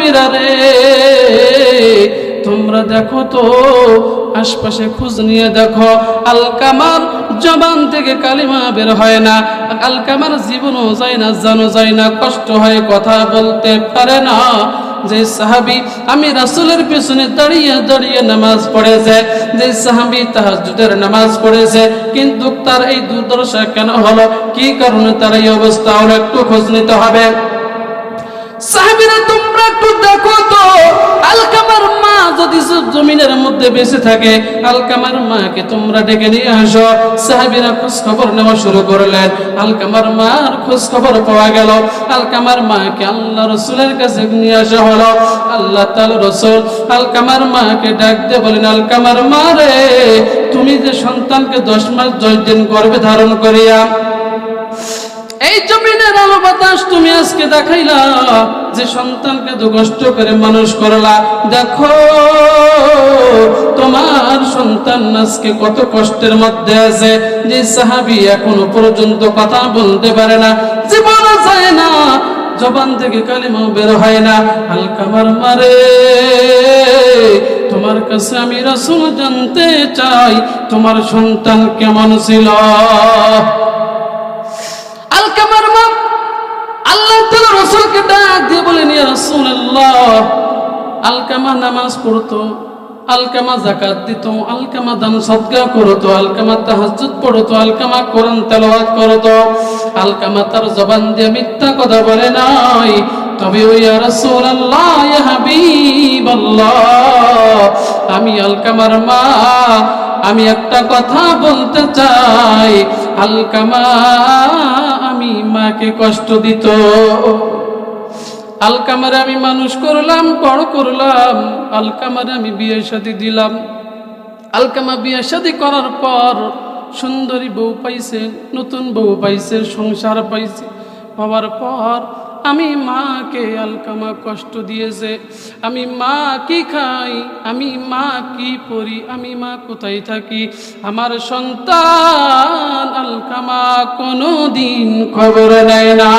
সাহাবিরা রে, তোমরা দেখো তো, আশপাশে খোঁজ নিয়ে দেখো আলকামার জবান থেকে কালিমা বের হয় না আলকামার জীবনও যায় না জানো যায় না, কষ্ট হয়, কথা বলতে পারে না। যে সাহাবি আমি রাসুলের পেছনে দাঁড়িয়ে দাঁড়িয়ে নামাজ পড়েছে, যে সাহাবি তাহাজ্জুদের নামাজ পড়েছে, কিন্তু তার এই দুর্দশা কেন হলো? কি কারণে তার এই অবস্থা হলো? একটু খোঁজ নিতে হবে। সাহাবিরা, তোমরা একটু দেখো তো। আলকামার মা যদি জমিনের মধ্যে বেঁচে থাকে, আলকামার মাকে তোমরা ডেকে নিয়ে আসো। খোঁজ খবর নেওয়া শুরু করলেন। আলকামার মার খোঁজ খবর পাওয়া গেল। আলকামার মাকে আল্লাহ রসুলের কাছে নিয়ে আসা হলো। আল্লাহ তাল রসুল আলকামার মাকে ডাক দিয়ে বলেন, আলকামার মা রে, তুমি যে সন্তানকে দশ মাস দশ দিন গর্ভে ধারণ করিয়া এই জমিনের আলো বাতাস তুমি আজকে দেখাইলা, যে সন্তানকে তো কষ্ট করে মানুষ করলা। দেখো, তোমার সন্তান আজকে কত কষ্টের মধ্যে আছে। যে সাহাবি এখনও পর্যন্ত কথা বলতে পারে না যে জীবন যায় না, জবান থেকে কালিমাও বের হয় না। হালকামার মারে তোমার কাছে আমি রসুল জানতে চাই, তোমার সন্তান কেমন ছিল? আলকামার মা আল্লাহ তাআলা রাসূলকে ডাক দিয়ে বলেন, ইয়া রাসূলুল্লাহ, আলকামা নামাজ পড়তো, আলকামা যাকাত দিত, আলকামা দান সদকা করতো, আলকামা তাহাজ্জুদ পড়তো, আলকামা কোরআন তেলাওয়াত করতো, আলকামা তার জবান দিয়ে মিথ্যা কথা বলে নাই। তবে ওই রাসূলুল্লাহ, ইয়া হাবিবাল্লাহ, আমি আলকামার মা, আমি একটা কথা বলতে চাই। আলকামা আমি মাকে কষ্ট দিত। আলকামারে আমি মানুষ করলাম, বড় করলাম। আলকামারে আমি বিয়ে সাথে দিলাম। আলকামা বিয়ে সাথে করার পর সুন্দরী বউ পাইছে, নতুন বউ পাইছে, সংসার পাইছে। পাওয়ার পর আমি মাকে আলকামা কষ্ট দিয়েছে। আমি মা কি খাই? আমি মা কি পড়ি আমি মা কোথায় থাকি? আমার সন্তান আলকামা কোনো দিন খবর নেয় না।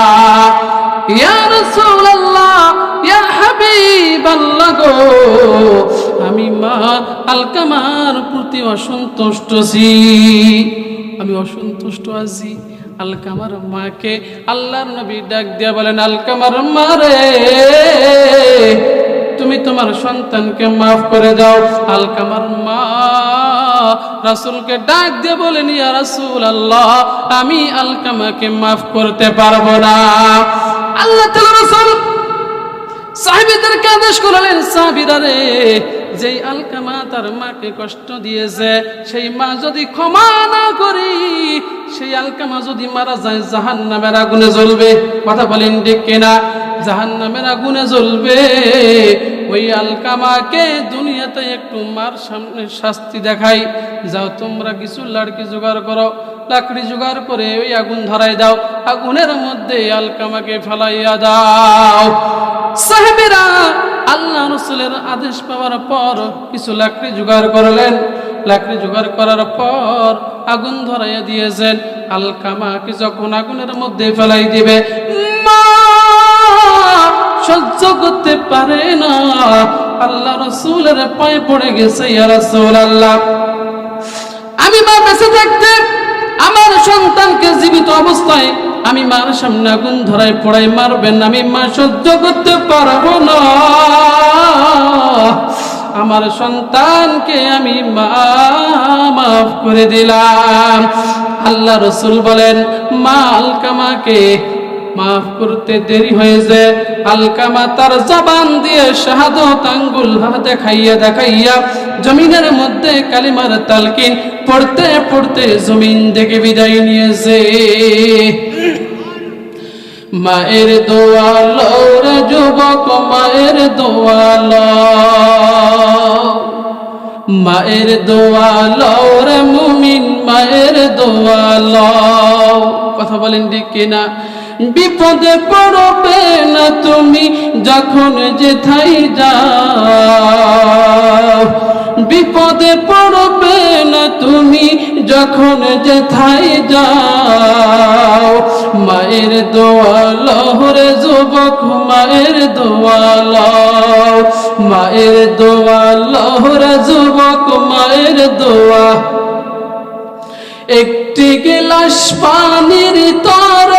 ইয়া রাসূলুল্লাহ, ইয়া হাবিবাল্লাহ গো। আমি মা আলকামার প্রতি অসন্তুষ্ট আমি অসন্তুষ্ট আছি। আলকামার মাকে আল্লাহর নবী ডাক দিয়া বলেন, আলকামার মারে তুমি তোমার সন্তানকে মাফ করে দাও। আলকামার মা রাসূলকে ডাক দিয়ে বলেন, ইয়া রাসূল আল্লাহ আমি আলকামাকে মাফ করতে পারব না। আল্লাহ তাআলা রাসূল সাহাবীদেরকে আদেশ করলেন, সাহাবীরা রে, যেই আলকামা তার মাকে কষ্ট দিয়েছে, সেই মা যদি ক্ষমা না করি সেই আলকামা যদি মারা যায় জাহান নামের আগুনে জ্বলবে। কথা বলেন ঠিক কিনা? জাহান নামের আগুনে জ্বলবে। ওই আলকামাকে দুনিয়াতে একটু মার সামনে শাস্তি দেখাই। যাও তোমরা কিছু লাড়কি জোগাড় করো, লাকড়ি জোগাড় করে ওই আগুন ধরাই দাও। আগুনের মধ্যে আলকামাকে ফেলাইয়া দাও। সাহেবেরা আল্লাহ রসুলের আদেশ পাওয়ার পর কিছু লাকড়ি জোগাড় করলেন। লাকড়ি জোগাড় করার পর আগুন ধরাইয়া দিয়েছেন। আলকামাকে যখন আগুনের মধ্যে ফেলাই দিবে সহ্য করতে পারে না। আল্লাহ রসুলের পায়ে পড়ে গেছে রাসূল আল্লাহ আমি মা বেঁচে থাকতে আমার সন্তানকে জীবিত অবস্থায় আমি মার সামনে আগুন ধরায় পড়াই মারবেন, আমি মা সহ্য করতে পারব না। আমার সন্তানকে আমি মা, মাফ করে দিলাম। আল্লাহ রসুল বলেন মা আলকামাকে মাফ করতে দেরি হয়েছে। আলকামা তার জবান দিয়ে শাহাদত আঙ্গুল দেখাইয়া দেখাইয়া জমিনের মধ্যে কালিমার তালকিন পড়তে পড়তে জমিন থেকে বিদায় নিয়েছে। মায়ের দোয়াল রে যুবক, মায়ের দোয়াল। মায়ের দোয়াল রে মুমিন, মায়ের দোয়াল। কথা বলেন ঠিক কিনা? বিপদে পড়বে না তুমি যখন যেথাই যাও। বিপদে পড়বে না তুমি যখন যেথায় যাও। মায়ের দোয়া লহরে যুবক মায়ের দোয়া লও মায়ের দোয়া লহরে যুবক মায়ের দোয়া। একটি গিলাস পানির তর